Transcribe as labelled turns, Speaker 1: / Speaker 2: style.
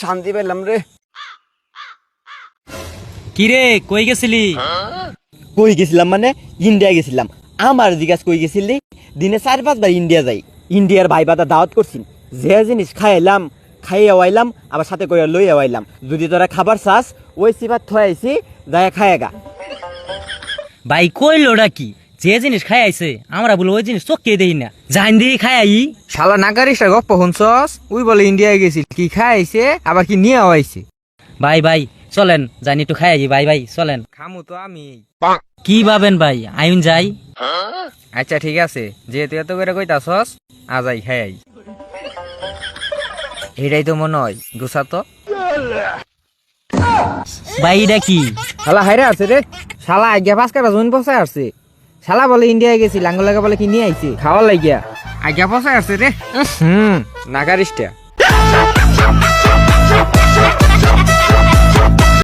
Speaker 1: শান্তি পেলাম রে।
Speaker 2: কিরে কই গেছিলি?
Speaker 3: কই গেছিলাম মানে ইন্ডিয়া গেছিলাম। আমার জিজ্ঞাস কই গেছিলি? দিনে চার পাঁচবার ইন্ডিয়া যাই। ইন্ডিয়ার ভাই বাদা দাওয়াত করছিন। যে জিনিস খাইলাম খাইয়ে আওয়াইলাম আবার সাথে করে লই আওয়াইলাম। যদি তোরা খাবার চাস ওই সিফাত থয়াইছি যায় খায়েগা
Speaker 2: ভাই কইলোটা কি? যে জিনিস খাই আইছে আমরা বলে ওই জিনিস চোখকে দেই না। জান দিয়ে খাই আই।
Speaker 1: শালা নাগারিসটা গপ্প শুনছস? উই বলে ইন্ডিয়ায় গেছিল কি খাইছে আবার কি নিয়ে আইছে।
Speaker 2: ভাই ভাই চলেন জানি একটু খাই আই ভাই ভাই চলেন।
Speaker 1: খামু তো আমি।
Speaker 2: কি ভাবেন ভাই আইন যাই।
Speaker 1: আচ্ছা ঠিক আছে যেহেতু এত করে কইতাছস আজাই খাই আই। এটাই তো মনে হয় গুছা তো।
Speaker 2: ভাই এটা কি?
Speaker 1: শালা হাইরে আছে রে। শালা আজ্ঞা পাঁচ কাটা জমিন পচায় আসছে। শালা বলে ইন্ডিয়ায় গেছি লাঙ্গলাগা বলে কি নিয়ে আইছে? খাওয়ার লাগিয়া। আজ্ঞা পচায় আছে রে। হুম নাগারিসটা